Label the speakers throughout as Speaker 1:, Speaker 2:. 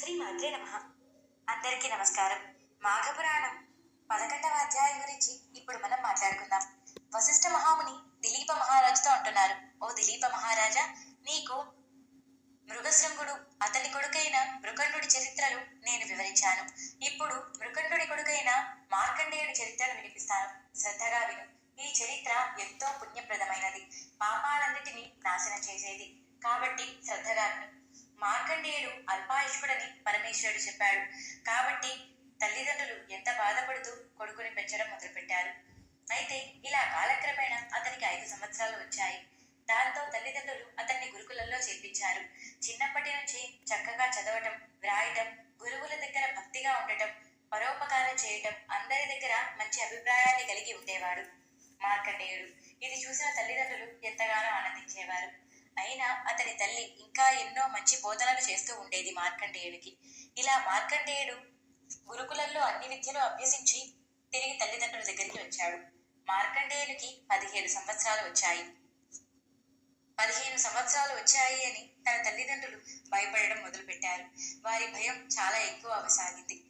Speaker 1: శ్రీ మాత్రే నమ. అందరికీ నమస్కారం. మాఘపురాణం పదకొండవ అధ్యాయం గురించి ఇప్పుడు మనం మాట్లాడుకుందాం. వశిష్ఠ మహాముని దిలీప మహారాజుతో అంటున్నారు. ఓ దిలీప మహారాజా నీకు మృగశృంగుడు అతని కొడుకైన మృకండుడి చరిత్రలు నేను వివరించాను. ఇప్పుడు మృకండుడి కొడుకైన మార్కండేయుడి చరిత్రను వినిపిస్తాను. శ్రద్ధగా విను. ఈ చరిత్ర ఎంతో పుణ్యప్రదమైనది. పాపాలన్నిటినీ నాశనం చేసేది. కాబట్టి శ్రద్ధగా విను. మార్కండేయుడు అల్పాయుష్కుడని పరమేశ్వరుడు చెప్పాడు. కాబట్టి తల్లిదండ్రులు ఎంత బాధపడుతూ కొడుకుని పెంచడం మొదలుపెట్టారు. అయితే ఇలా కాలక్రమేణా అతనికి ఐదు సంవత్సరాలు వచ్చాయి. దాంతో తల్లిదండ్రులు అతన్ని గురుకులంలో చేర్పించారు. చిన్నప్పటి నుంచి చక్కగా చదవటం వ్రాయటం గురువుల దగ్గర భక్తిగా ఉండటం పరోపకారం చేయటం అందరి దగ్గర మంచి అభిప్రాయాన్ని కలిగి ఉండేవాడు మార్కండేయుడు. ఇది చూసిన తల్లిదండ్రులు ఎంతగానో ఆనందించేవారు. అయినా అతని తల్లి ఇంకా ఎన్నో మంచి బోధనలు చేస్తూ ఉండేది మార్కండేయుడికి. ఇలా మార్కండేయుడు గురుకులంలో అన్ని విద్యలు అభ్యసించి తిరిగి తల్లిదండ్రుల దగ్గరికి వచ్చాడు. మార్కండేయునికి పదిహేడు సంవత్సరాలు వచ్చాయి. పదిహేను సంవత్సరాలు వచ్చాయి అని తన తల్లిదండ్రులు భయపడడం మొదలుపెట్టారు. వారి భయం చాలా ఎక్కువ అవసాగింది.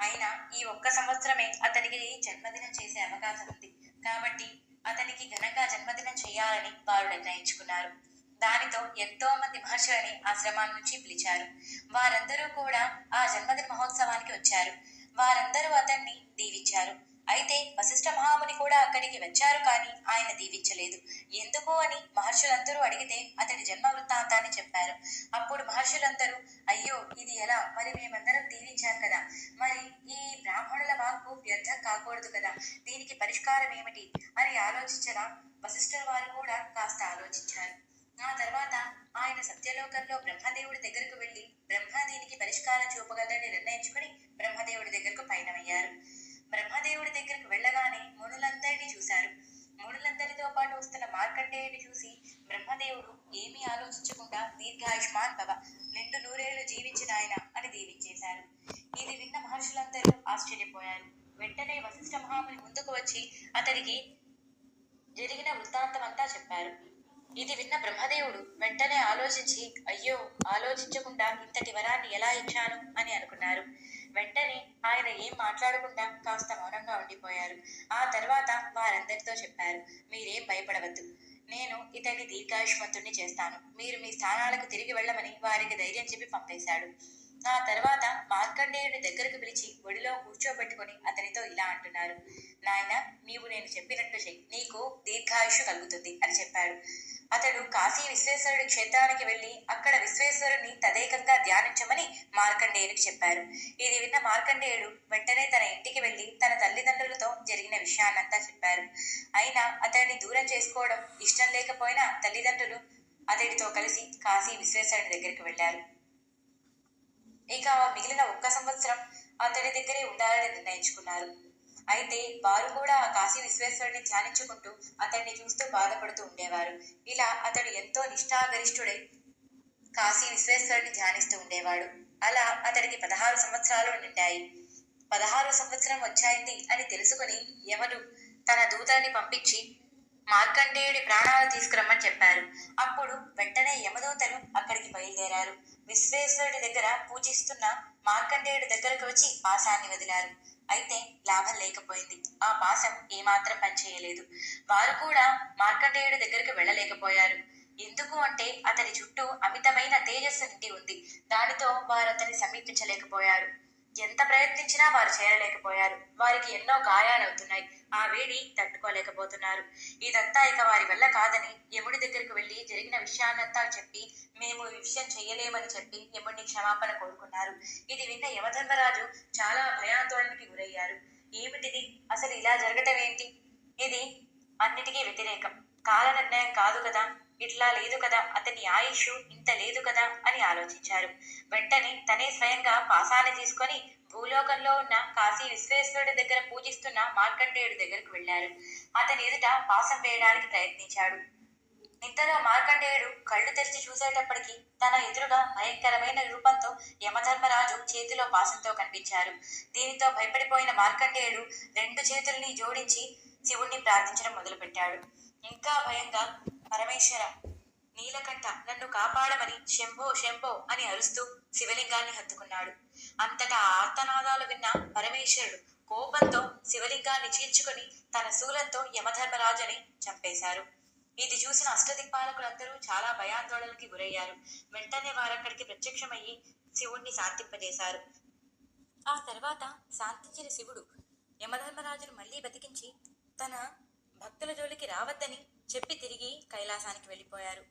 Speaker 1: అయినా ఈ ఒక్క సంవత్సరమే అతనికి జన్మదినం చేసే అవకాశం ఉంది. కాబట్టి అతనికి ఘనంగా జన్మదినం చేయాలని వారు నిర్ణయించుకున్నారు. దానితో ఎంతో మంది మహర్షులని ఆశ్రమాల నుంచి పిలిచారు. వారందరూ కూడా ఆ జన్మదిన మహోత్సవానికి వచ్చారు. వారందరూ అతన్ని దీవించారు. అయితే వశిష్ఠ మహాముని కూడా అక్కడికి వచ్చారు కానీ ఆయన దీవించలేదు. ఎందుకు అని మహర్షులందరూ అడిగితే అతడి జన్మ వృత్తాంతాన్ని చెప్పారు. అప్పుడు మహర్షులందరూ అయ్యో ఇది ఎలా? మరి మేమందరం దీవించాం కదా. మరి ఈ బ్రాహ్మణుల వాక్కు వ్యర్థం కాకూడదు కదా. దీనికి పరిష్కారం ఏమిటి? అని ఆలోచించగా వశిష్ఠుల వారు కూడా కాస్త ఆలోచించారు. ఆ తర్వాత ఆయన సత్యలోకంలో బ్రహ్మదేవుడి దగ్గరకు వెళ్ళి బ్రహ్మ దీనికి పరిష్కారం చూపగలని నిర్ణయించుకుని బ్రహ్మదేవుడి దగ్గరకు పయనమయ్యారు. బ్రహ్మదేవుడి దగ్గరకు వెళ్ళగానే మునులందరినీ చూశారు. మునులందరితో పాటు వస్తున్న మార్కండేయుని చూసి బ్రహ్మదేవుడు ఏమీ ఆలోచించకుండా దీర్ఘాయుష్మాన్ భవ నిండు నూరేళ్ళు జీవించిన ఆయన అని దీవించేశారు. ఇది విన్న మహర్షులందరూ ఆశ్చర్యపోయారు. వెంటనే వశిష్ఠ మహాముని ముందుకు వచ్చి అతనికి జరిగిన వృత్తాంతం అంతా చెప్పారు. ఇది విన్న బ్రహ్మదేవుడు వెంటనే ఆలోచించి అయ్యో ఆలోచించకుండా ఇంతటి వరాన్ని ఎలా ఇచ్చాను? అని అనుకున్నారు. వెంటనే ఆయన ఏం మాట్లాడకుండా కాస్త మౌనంగా ఉండిపోయారు. ఆ తర్వాత వారందరితో చెప్పారు మీరేం భయపడవద్దు. నేను ఇతన్ని దీర్ఘాయుష్మంతుణ్ణి చేస్తాను. మీరు మీ స్థానాలకు తిరిగి వెళ్ళమని వారికి ధైర్యం చెప్పి పంపేశాడు. ఆ తర్వాత మార్కండేయుని దగ్గరకు పిలిచి ఒడిలో కూర్చోబెట్టుకుని అతనితో ఇలా అంటున్నారు. నాయన నీవు నేను చెప్పినట్టు చెయ్యి. నీకు దీర్ఘాయుషు కలుగుతుంది అని చెప్పాడు. అతడు కాశీ విశ్వేశ్వరుడి క్షేత్రానికి వెళ్ళి అక్కడ విశ్వేశ్వరుని తదేకంగా ధ్యానించమని మార్కండేయునికి చెప్పారు. ఇది విన్న మార్కండేయుడు వెంటనే తన ఇంటికి వెళ్ళి తన తల్లిదండ్రులతో జరిగిన విషయాన్నంతా చెప్పారు. అయినా అతడిని దూరం చేసుకోవడం ఇష్టం లేకపోయినా తల్లిదండ్రులు అతడితో కలిసి కాశీ విశ్వేశ్వరుని దగ్గరికి వెళ్ళారు ఇక మిగిలిన ఒక్క సంవత్సరం అతడి దగ్గరే ఉండాలని నిర్ణయించుకున్నారు. అయితే వారు కూడా ఆ కాశీ విశ్వేశ్వరుని ధ్యానించుకుంటూ అతన్ని చూస్తూ బాధపడుతూ ఉండేవారు. ఇలా అతడు ఎంతో నిష్ఠాగరిష్ఠుడై కాశీ విశ్వేశ్వరుని ధ్యానిస్తూ ఉండేవాడు. అలా అతడికి పదహారు సంవత్సరాలు నిండాయి పదహారు సంవత్సరం వచ్చాయింది అని తెలుసుకుని యముడు తన దూతల్ని పంపించి మార్కండేయుడి ప్రాణాలు తీసుకురమ్మని చెప్పారు. అప్పుడు వెంటనే యమదూతలు అక్కడికి బయలుదేరారు. విశ్వేశ్వరుడి దగ్గర పూజిస్తున్న మార్కండేయుడి దగ్గరకు వచ్చి పాశాన్ని వదిలారు. అయితే లాభం లేకపోయింది. ఆ పాసం ఏమాత్రం పనిచేయలేదు వారు కూడా మార్కండేయుడి దగ్గరికి వెళ్ళలేకపోయారు. ఎందుకు అంటే అతని చుట్టూ అమితమైన తేజస్సు నిండి ఉంది. దానితో వారు అతన్ని సమీపించలేకపోయారు. ఎంత ప్రయత్నించినా వారు చేరలేకపోయారు. వారికి ఎన్నో గాయాలవుతున్నాయి. ఆ వేడి తట్టుకోలేకపోతున్నారు. ఇదంతా ఇక వారి వల్ల కాదని యముడి దగ్గరికి వెళ్ళి జరిగిన విషయాన్నంతా చెప్పి మేము ఈ విషయం చేయలేమని చెప్పి యముడిని క్షమాపణ కోరుకున్నారు. ఇది విన్న యమధర్మరాజు చాలా భయాందోళనకి గురయ్యారు. ఏమిటిది? అసలు ఇలా జరగటం ఏంటి? ఇది అన్నిటికీ వ్యతిరేకం. కాల నిర్ణయం కాదు కదా? ఇట్లా లేదు కదా అతని ఆయుష్ ఇంత లేదు కదా అని ఆలోచించారు. వెంటనే తనే స్వయంగా పాసాన్ని తీసుకొని భూలోకంలో ఉన్న కాశీ విశ్వేశ్వరుడి దగ్గర పూజిస్తున్న మార్కండేయుడి దగ్గరకు వెళ్ళారు. అతని ఎదుట పాసం వేయడానికి ప్రయత్నించాడు. ఇంతలో మార్కండేయుడు కళ్ళు తెరిచి చూసేటప్పటికి తన ఎదురుగా భయంకరమైన రూపంతో యమధర్మరాజు చేతిలో పాసంతో కనిపించారు. దీనితో భయపడిపోయిన మార్కండేయుడు రెండు చేతుల్ని జోడించి శివుణ్ణి ప్రార్థించడం మొదలుపెట్టాడు. ఇంకా భయంగా పరమేశ్వర నీలకంఠ నన్ను కాపాడమని శంభో శంభో అని అరుస్తూ శివలింగాన్ని హత్తుకున్నాడు. అంతటా ఆర్తనాదాలు విన్న పరమేశ్వరుడు కోపంతో శివలింగాన్ని చీల్చుకుని తన శూలంతో యమధర్మరాజుని చంపేశారు. ఇది చూసిన అష్టదిక్పాలకులందరూ చాలా భయాందోళనకి గురయ్యారు. వెంటనే వారక్కడికి ప్రత్యక్షమయ్యి శివుణ్ణి శాంతింపజేశారు. ఆ తర్వాత శాంతించిన శివుడు యమధర్మరాజును మళ్ళీ బతికించి తన భక్తుల జోలికి రావద్దని చెప్పి తిరిగి కైలాసానికి వెళ్ళిపోయారు.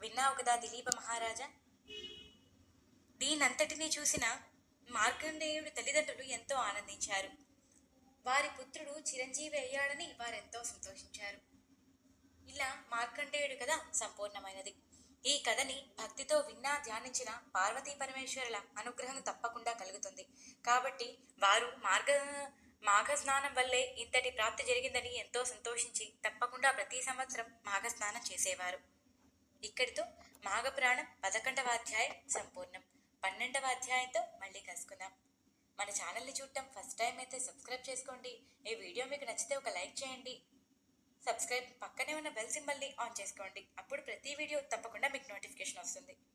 Speaker 1: విన్నావు కదా దిలీప మహారాజా? దీనంతటినీ చూసిన మార్కండేయుడి తల్లిదండ్రులు ఎంతో ఆనందించారు. వారి పుత్రుడు చిరంజీవి అయ్యాడని వారెంతో సంతోషించారు. ఇలా మార్కండేయుడు కథ సంపూర్ణమైనది. ఈ కథని భక్తితో విన్నా ధ్యానించిన పార్వతీ పరమేశ్వరుల అనుగ్రహం తప్పకుండా కలుగుతుంది. కాబట్టి వారు మార్గ మాఘ స్నానం వల్లే ఇంతటి ప్రాప్తి జరిగిందని ఎంతో సంతోషించి తప్పకుండా ప్రతి సంవత్సరం మాఘ స్నానం చేసేవారు. ఇక్కడితో మాఘపురాణం పదకొండవ అధ్యాయం సంపూర్ణం. పన్నెండవ అధ్యాయంతో మళ్ళీ కలుసుకుందాం. మన ఛానల్ని చూడటం ఫస్ట్ టైం అయితే సబ్స్క్రైబ్ చేసుకోండి. ఈ వీడియో మీకు నచ్చితే ఒక లైక్ చేయండి. సబ్స్క్రైబ్ పక్కనే ఉన్న బెల్ సింబల్ని ఆన్ చేసుకోండి. అప్పుడు ప్రతి వీడియో తప్పకుండా మీకు నోటిఫికేషన్ వస్తుంది.